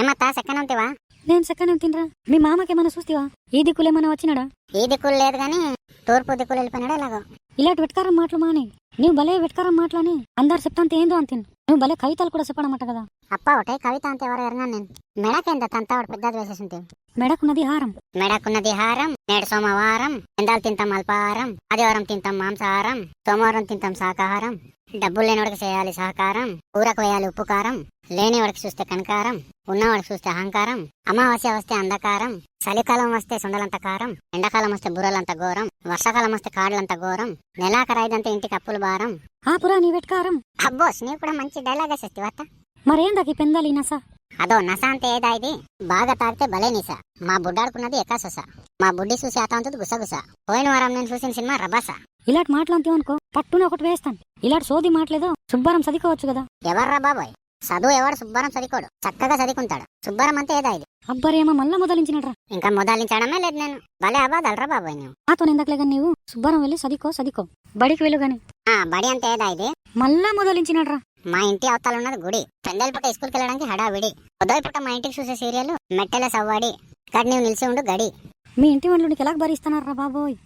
ఏమత్తా? Second ఉంటివా? నేను second తినరా మీ మామకేమైనా చూస్తావా? ఈ దిక్కులేమైనా వచ్చినాడా? ఈ దిక్కులు లేదు గాని తూర్పు దిక్కులు వెళ్ళిపోయినాడు ఎలాగో. ఇలాంటి వెట్కారం మాటలు మాని. నువ్వు భలే వెట్కారం మాటలని. అందరు చెప్తాంతే ఏందో అంతిన్. నువ్వు భలే కవితలు కూడా చెప్పడమాట కదా. అప్ప ఒకటే కవిత అంత ఎవరు ఎరగా నేను. మెడకేంద తంతావాడు పెద్దది వేసేసింది మెడకున్నది హారం. మెడకున్నది హారం నేడు సోమవారం ఎందాలు తింటాం అల్పాహారం ఆదివారం తింటాం మాంసాహారం సోమవారం తింటాం శాకాహారం. డబ్బులు లేనివాడికి చేయాలి సహకారం ఊరకు వేయాలి ఉప్పు కారం లేనివాడికి చూస్తే కనకారం ఉన్నవాడికి చూస్తే అహంకారం అమావాస్య వస్తే అంధకారం చలికాలం వస్తే సుండలంత కారం ఎండాకాలం వస్తే బుర్రలంత ఘోరం వర్షాకాలం వస్తే కాళ్ళంత ఘోరం నెలాఖరైదంతా ఇంటికి అప్పులు భారం. ఆపురా నీ వెట్కారం. అబ్బో నీవు కూడా మంచి డైలాగ్ వేసేస్తివత్త మరేందాకి పెందాలి నస? అదో నస అంటే ఏదా ఇది? బాగా తాగితే భలే నిస. మా బుడ్డాడుకున్నది ఎకాసొస. మా బుడ్డి చూసి అతాంతుది గుసగుస. పోయిన వారం నేను చూసిన సినిమా రబాస ఇలాంటి మాటలు అంతే అనుకో పట్టున ఒకటి వేస్తాను. ఇలాంటి సోది మాటలేదో శుభ్రం చదువుకోవచ్చు కదా. ఎవర్రా బాబాయ్? చదువు ఎవడు సుబ్బరం చదువుకోడు. చక్కగా చదువుకుంటాడు. సుబ్బరం అంటే ఏదా ఇది. అబ్బరేమో మళ్ళా మొదలించినట్రా. ఇంకా మొదలించడమే లేదు నేను. భలే అబాదలరా బాబాయ్ నువ్వు. నాతో ఎందుకులేగా నీవు? శుభ్రం వెళ్ళి చదువుకో చదువుకో. బడికి వెళ్ళు గాని. ఆ బడి అంటే ఏదా ఇది. మళ్ళా మొదలించినట్రా. మా ఇంటి అవతల ఉన్నది గుడి. పెందల పూట స్కూల్కి వెళ్ళడానికి హడావిడి. ఉదయ పూట మా ఇంటికి చూసే సీరియల్ మెట్టెల సవ్వాడి. ఇక్కడ నీవు నిలిచి ఉండు గడి. మీ ఇంటి వంటలోనికి ఎలా భరిస్తున్నారా బాబోయ్?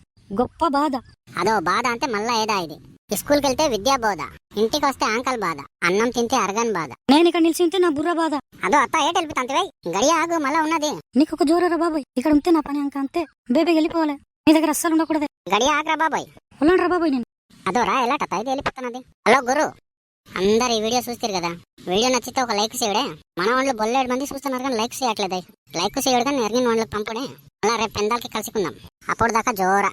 గొప్ప బాధ. అదో బాధ అంటే మళ్ళా ఏదా ఇది. స్కూల్కి వెళ్తే విద్యా బోధ ఇంటికి వస్తే ఆంకల్ బాధ అన్నం తింటే అరగన్ బాధ. నేను ఇక్కడ నిలిచి ఉంటే నా బుర్ర బాధ. అదో అత్త ఏట వెళ్ళిపోతాంతివై గడియ ఆగు మళ్ళా ఉన్నది. నీకు ఒక జోరరా బాబోయ్ ఇక్కడ ఉంటే నా పని అంక అంతే. బేబీ వెళ్ళిపోవాలి నీ దగ్గర అస్సలు ఉండకూడదే. గడియ ఆగ్రా బాబాయ్. ఉల్లండ్రా బాబోయ్ నేను. అదోరా ఎలా టత ఇది వెళ్ళిపోతున్నది. హలో గురు అందరు ఈ వీడియో చూస్తారు కదా? వీడియో నచ్చితే ఒక లైక్ చేయడే. మన వాళ్ళు బొల్లేడు మంది చూస్తున్నారు కానీ లైక్ చేయట్లేదు. లైక్ చేయడు కానీ ఎరిగిన వాళ్ళకి పంపుడే. అలా రేపు పెందాలకి కలుసుకుందాం. అప్పుడు దాకా జోరా.